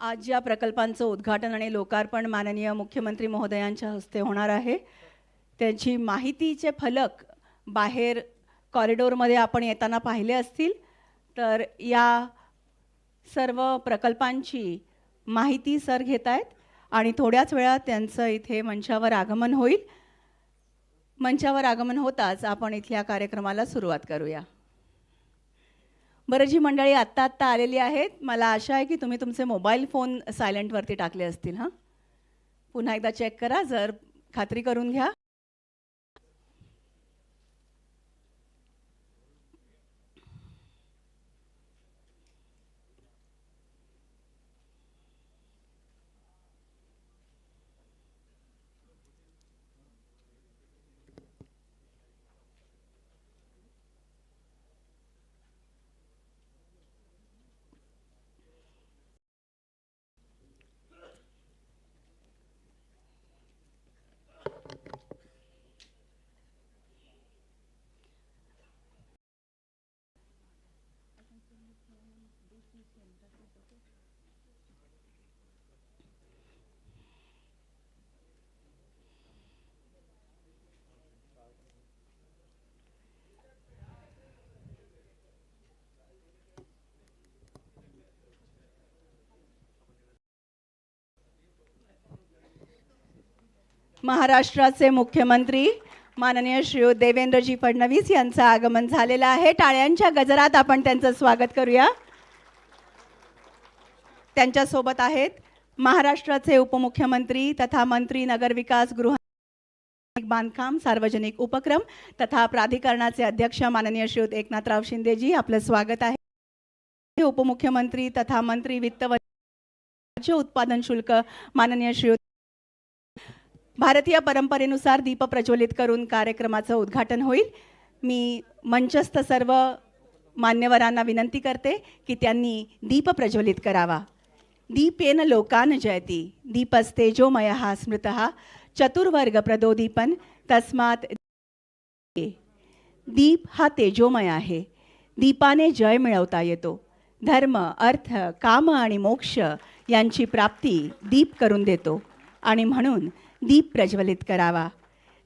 आज या प्रकल्पांचं उद्घाटन आणि लोकार्पण माननीय मुख्यमंत्री महोदयांच्या हस्ते होणार आहे. त्यांची माहितीचे फलक बाहेर कॉरिडोरमध्ये आपण येताना पाहिले असतील तर या सर्व प्रकल्पांची माहिती सर घेत आहेत आणि थोड्याच वेळात त्यांचं इथे मंचावर आगमन होईल. मंचावर आगमन होताच आपण इथल्या कार्यक्रमाला सुरुवात करूया. बरं जी मंडळी आत्ता आत्ता आलेली आहेत मला आशा आहे की तुम्ही तुमचे मोबाईल फोन सायलेंटवरती टाकले असतील हां? पुन्हा एकदा चेक करा जर खात्री करून घ्या. महाराष्ट्राचे मुख्यमंत्री माननीय श्री देवेंद्रजी फडणवीस यांचं आगमन झालेलं आहे. टाळ्यांच्या गजरात आपण त्यांचं स्वागत करूया. त्यांच्यासोबत आहेत महाराष्ट्राचे उपमुख्यमंत्री तथा मंत्री नगरविकास गृह बांधकाम सार्वजनिक उपक्रम तथा प्राधिकरणाचे अध्यक्ष माननीय श्रीयुत एकनाथराव शिंदेजी आपलं स्वागत आहे. उपमुख्यमंत्री तथा मंत्री वित्त राज्य उत्पादन शुल्क माननीय श्रीयुत भारतीय परंपरेनुसार दीप प्रज्वलित करून कार्यक्रमाचं उद्घाटन होईल. मी मंचस्थ सर्व मान्यवरांना विनंती करते की त्यांनी दीप प्रज्वलित करावा. दीपेन लोकान जयती दीपस्तेजोमय स्मृत चतुर्वर्ग प्रदोदीपन तस्मात दीप हा तेजोमय आहे. दीपाने जय मिळवता येतो. धर्म अर्थ काम आणि मोक्ष यांची प्राप्ती दीप करून देतो. आणि म्हणून दीप प्रज्वलित करावा.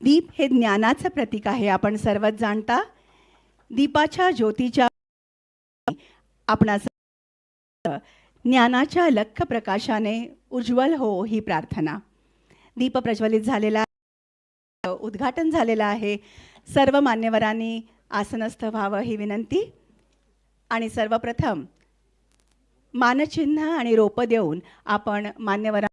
दीप हे ज्ञानाचं प्रतीक आहे. आपण सर्वच जाणता दीपाच्या ज्योतीच्या आपणास ज्ञानाच्या लख प्रकाशाने उज्ज्वल हो ही प्रार्थना. दीप प्रज्वलित झालेला आहे. उद्घाटन झालेलं आहे. सर्व मान्यवरांनी आसनस्थ व्हावं ही विनंती. आणि सर्वप्रथम मानचिन्ह आणि रोपं देऊन आपण मान्यवरां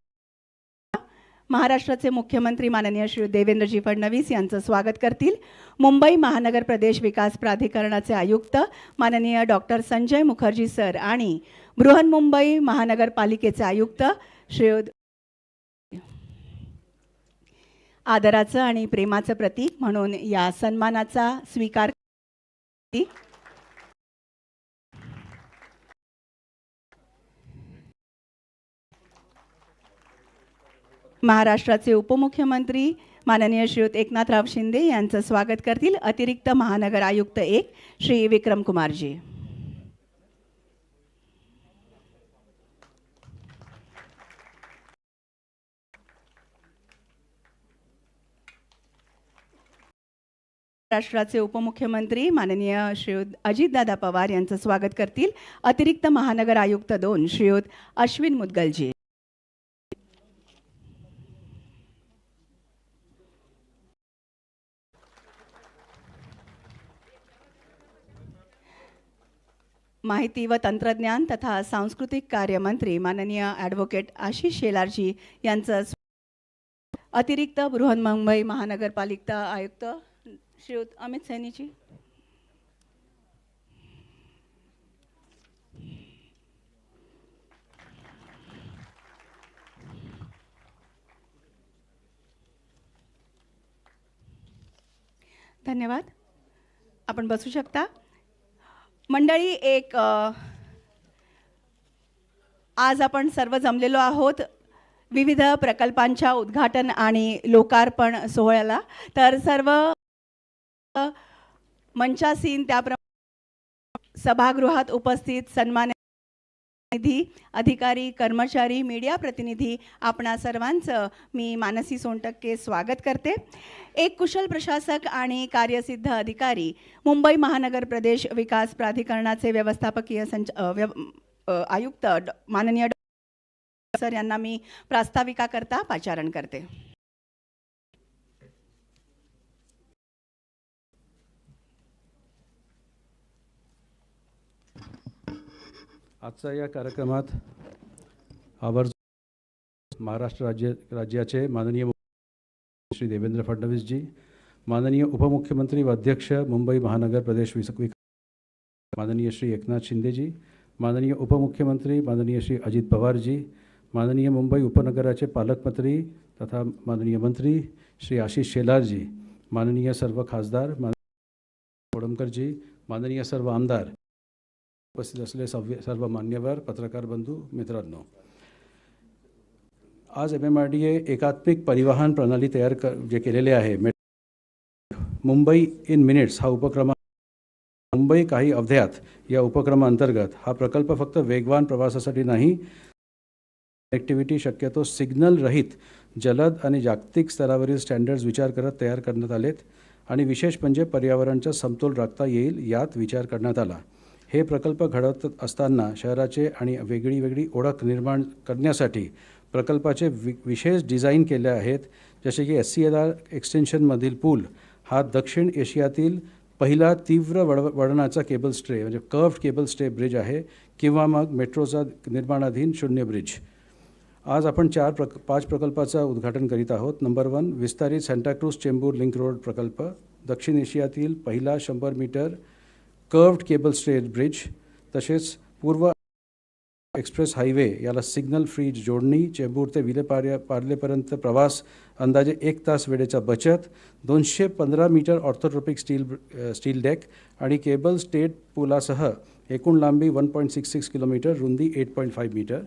महाराष्ट्राचे मुख्यमंत्री माननीय श्री देवेंद्रजी फडणवीस यांचं स्वागत करतील. मुंबई महानगर प्रदेश विकास प्राधिकरणाचे आयुक्त माननीय डॉक्टर संजय मुखर्जी सर आणि बृहन्मुंबई महानगरपालिकेचे आयुक्त श्री आदराचं आणि प्रेमाचं प्रतीक म्हणून या सन्मानाचा स्वीकार महाराष्ट्राचे उपमुख्यमंत्री माननीय श्रीयुत एकनाथराव शिंदे यांचं स्वागत करतील अतिरिक्त महानगर आयुक्त एक श्री विक्रम कुमारजी. महाराष्ट्राचे उपमुख्यमंत्री माननीय श्रीयुत अजितदादा पवार यांचं स्वागत करतील अतिरिक्त महानगर आयुक्त दोन श्रीयुत अश्विन मुदगलजी. माहिती व तंत्रज्ञान तथा सांस्कृतिक कार्यमंत्री माननीय ॲडव्होकेट आशिष शेलारजी यांचं अतिरिक्त बृहन्मुंबई महानगरपालिका आयुक्त श्रीयुत अमित सैनीजी. धन्यवाद. आपण बसू शकता? मंडळी एक आज आपण सर्व जमलेलो आहोत विविध प्रकल्पांच्या उद्घाटन आणि लोकार्पण सोहळ्याला. तर सर्व मंचासीन त्याप्रमाणे सभागृहात उपस्थित सन्मान प्रतिनिधी अधिकारी कर्मचारी मीडिया प्रतिनिधी आपणा सर्वांचं मी मानसी सोनटक्के स्वागत करते एक कुशल प्रशासक आणि कार्यसिद्ध अधिकारी मुंबई महानगर प्रदेश विकास प्राधिकरणाचे व्यवस्थापकीय संच व्यव आयुक्त डॉ- माननीय डॉ. सर यांना मी प्रास्ताविकाकरता पाचारण करते आजच्या या कार्यक्रमात आवर्ज महाराष्ट्र राज्य, राज्याचे माननीय श्री देवेंद्र फडणवीसजी, माननीय उपमुख्यमंत्री व अध्यक्ष मुंबई महानगर प्रदेश माननीय श्री एकनाथ शिंदेजी, माननीय उपमुख्यमंत्री, माननीय श्री अजित पवारजी, माननीय मुंबई उपनगराचे पालकमंत्री तथा माननीय मंत्री श्री आशिष शेलारजी, माननीय सर्व खासदार, माननीय कोडमकरजी माननीय सर्व आमदार उपस्थित असलेले सव्य सर्व मान्यवर पत्रकार बंधू मित्रांनो आज M M R D A एकात्मिक परिवहन प्रणाली तयार कर जे केलेले आहे मुंबई इन मिनिट्स हा उपक्रम मुंबई काही अवध्यात या उपक्रमाअंतर्गत हा प्रकल्प फक्त वेगवान प्रवासासाठी नाही कनेक्टिव्हिटी शक्यतो सिग्नल रहित जलद आणि जागतिक स्तरावरील स्टँडर्ड्स विचार करत तयार करण्यात आलेत आणि विशेष म्हणजे पर्यावरणाचा समतोल राखता येईल यात विचार करण्यात आला. हे प्रकल्प घडवत असताना शहराचे आणि वेगळी वेगळी ओळख निर्माण करण्यासाठी प्रकल्पाचे वि विशेष डिझाईन केले आहेत. जसे की एस सी एल आर एक्सटेन्शनमधील पूल हा दक्षिण एशियातील पहिला तीव्र वळ वळणाचा केबल स्ट्रे म्हणजे कर्व्ड केबल स्टे ब्रिज आहे किंवा मग मेट्रोचा निर्माणाधीन शून्य ब्रिज. आज आपण चार प्रक पाच प्रकल्पाचं उद्घाटन करीत आहोत. नंबर वन विस्तारित सँटाक्रूज चेंबूर लिंक रोड प्रकल्प दक्षिण एशियातील पहिला शंभर metre curved cable stage bridge तसेच पूर्व एक्सप्रेस हायवे याला सिग्नल फ्री जोडणी चेंबूर ते विलेपार्या पार्लेपर्यंत प्रवास अंदाजे एक तास वेळेचा बचत दोनशे पंधरा metre orthotropic steel steel deck आणि केबल स्टेट पुलासह एकूण लांबी one point six six kilometre रुंदी एट पॉईंट फाईव्ह मीटर.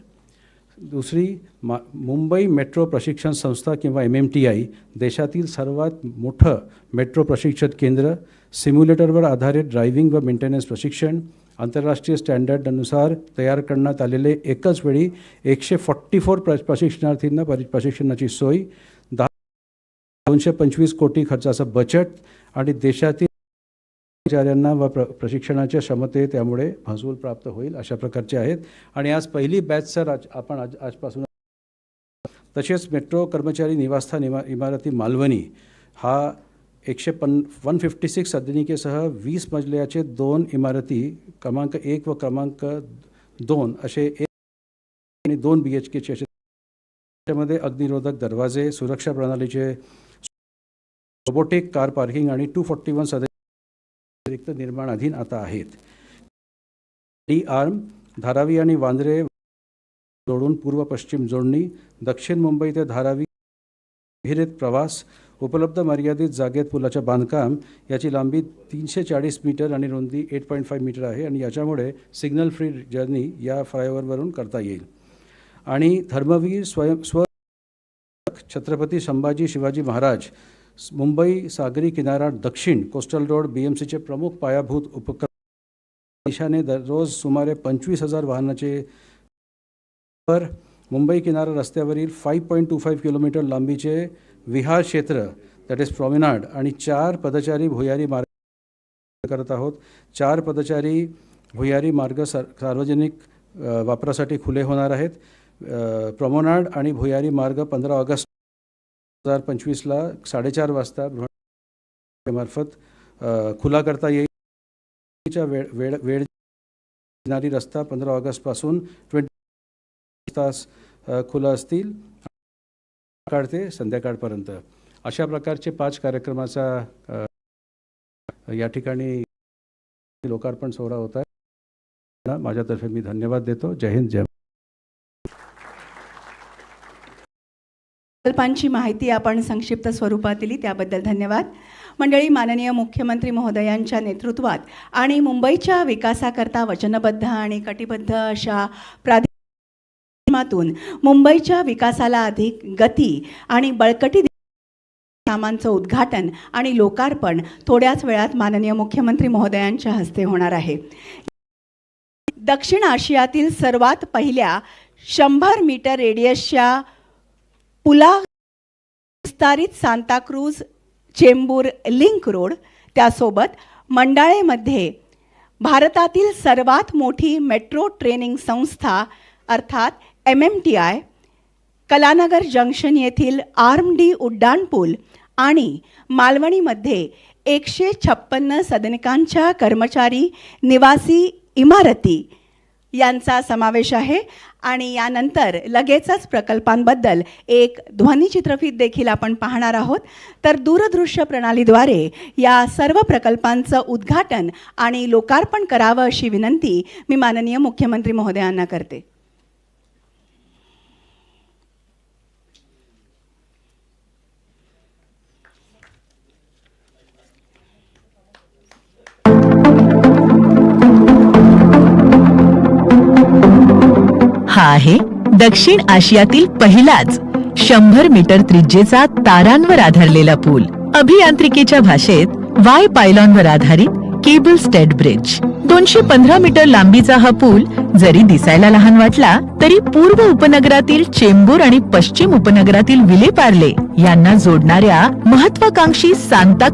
दुसरी मा मुंबई मेट्रो प्रशिक्षण संस्था किंवा एम एम टी आय देशातील सर्वात मोठं मेट्रो प्रशिक्षण केंद्र सिम्युलेटरवर आधारित ड्रायव्हिंग व मेंटेनन्स प्रशिक्षण आंतरराष्ट्रीय स्टँडर्डनुसार तयार करण्यात आलेले एकच वेळी एकशे फॉर्टी फोर प्र प्रशिक्षणार्थींना परि प्रशिक्षणाची सोय दहा दोनशे पंचवीस कोटी खर्चाचं बचत आणि देशातील कर्मचाऱ्यांना व प्र प्रशिक्षणाच्या क्षमते त्यामुळे महसूल प्राप्त होईल अशा प्रकारचे आहेत. आणि आज पहिली बॅच सर आज आपण आज आजपासून तसेच मेट्रो कर्मचारी निवासस्थान इमा इमारती मालवणी हा एकशे पन वन फिफ्टी सिक्स सदनिकेसह वीस मजल्याचे दोन इमारती क्रमांक एक व क्रमांक दोन असे एक आणि दोन बी एच केचे असे त्याच्यामध्ये अग्निरोधक दरवाजे सुरक्षा प्रणालीचे रोबोटिक कार पार्किंग आणि टू फोर्टी वन सदन निर्माणाधीन आता आहेत. डी आर्म धारावी आणि वांद्रे जोडून पूर्व पश्चिम जोडणी दक्षिण मुंबई ते धारावी विहिरीत प्रवास उपलब्ध मर्यादित जागेत पुलाचं बांधकाम याची लांबी तीनशे चाळीस मीटर आणि रुंदी एट पॉईंट फाईव्ह मीटर आहे आणि याच्यामुळे सिग्नल फ्री जर्नी या फ्लायओव्हरवरून करता येईल. आणि धर्मवीर स्वयं स्व छत्रपती संभाजी शिवाजी महाराज मुंबई सागरी किनारा दक्षिण कोस्टल रोड बी एम सीचे प्रमुख पायाभूत उपक्रम देशाने दररोज सुमारे पंचवीस हजार वाहनाचे मुंबई किनारा रस्त्यावरील five point two five kilometre लांबीचे विहार क्षेत्र दॅट इज प्रॉमिनाड आणि चार पदचारी भुयारी मार्ग करत आहोत. चार पदचारी भुयारी मार्ग सार सार्वजनिक वापरासाठी खुले होणार आहेत. प्रमोनाड आणि भुयारी मार्ग पंधरा ऑगस्ट दोन हजार पंचवीसला साडेचार वाजता मार्फत खुला करता येईल. वेळ वेळ वेळ येणारी रस्ता पंधरा ऑगस्टपासून ट्वेंटी तास खुलं खुला असतील. सकाळ ते संध्याकाळपर्यंत. अशा प्रकारचे पाच कार्यक्रमाचा या ठिकाणी लोकार्पण सोहळा होता आहे. माझ्यातर्फे मी धन्यवाद देतो. जय हिंद जय प्रकल्पांची माहिती आपण संक्षिप्त स्वरूपात दिली त्याबद्दल धन्यवाद. मंडळी माननीय मुख्यमंत्री महोदयांच्या नेतृत्वात आणि मुंबईच्या विकासाकरता वचनबद्ध आणि कटिबद्ध अशा माध्यमातून मुंबईच्या विकासाला अधिक गती आणि बळकटी कामांचं उद्घाटन आणि लोकार्पण थोड्याच वेळात माननीय मुख्यमंत्री महोदयांच्या हस्ते होणार आहे. दक्षिण आशियातील सर्वात पहिल्या शंभर मीटर रेडियसच्या पुला विस्तारित सांताक्रूज चेंबूर लिंक रोड त्यासोबत मंडाळेमध्ये भारतातील सर्वात मोठी मेट्रो ट्रेनिंग संस्था अर्थात M M T I Kalanagar junction येथील आर्मडी उड्डाणपूल आणि मालवणीमध्ये एकशे छप्पन्न सदनिकांच्या कर्मचारी निवासी इमारती यांचा समावेश आहे आणि यानंतर लगेचच प्रकल्पांबद्दल एक ध्वनिचित्रफित देखील आपण पाहणार आहोत. तर दूरदृश्य प्रणालीद्वारे या सर्व प्रकल्पांचं उद्घाटन आणि लोकार्पण करावं अशी विनंती मी माननीय मुख्यमंत्री महोदयांना करते. हा आहे दक्षिण आशियातील पहिलाच शंभर मीटर त्रिज्येचा तारांवर आधारलेला पूल. अभियांत्रिकीच्या भाषेत वाय पायलॉनवर आधारित केबल स्टेट ब्रिज दोनशे पंधरा मीटर लांबीचा हा पूल जरी दिसायला लहान वाटला तरी पूर्व उपनगरातील चेंबूर आणि पश्चिम उपनगरातील विले पार्ले यांना जोडणाऱ्या महत्वाकांक्षी सांता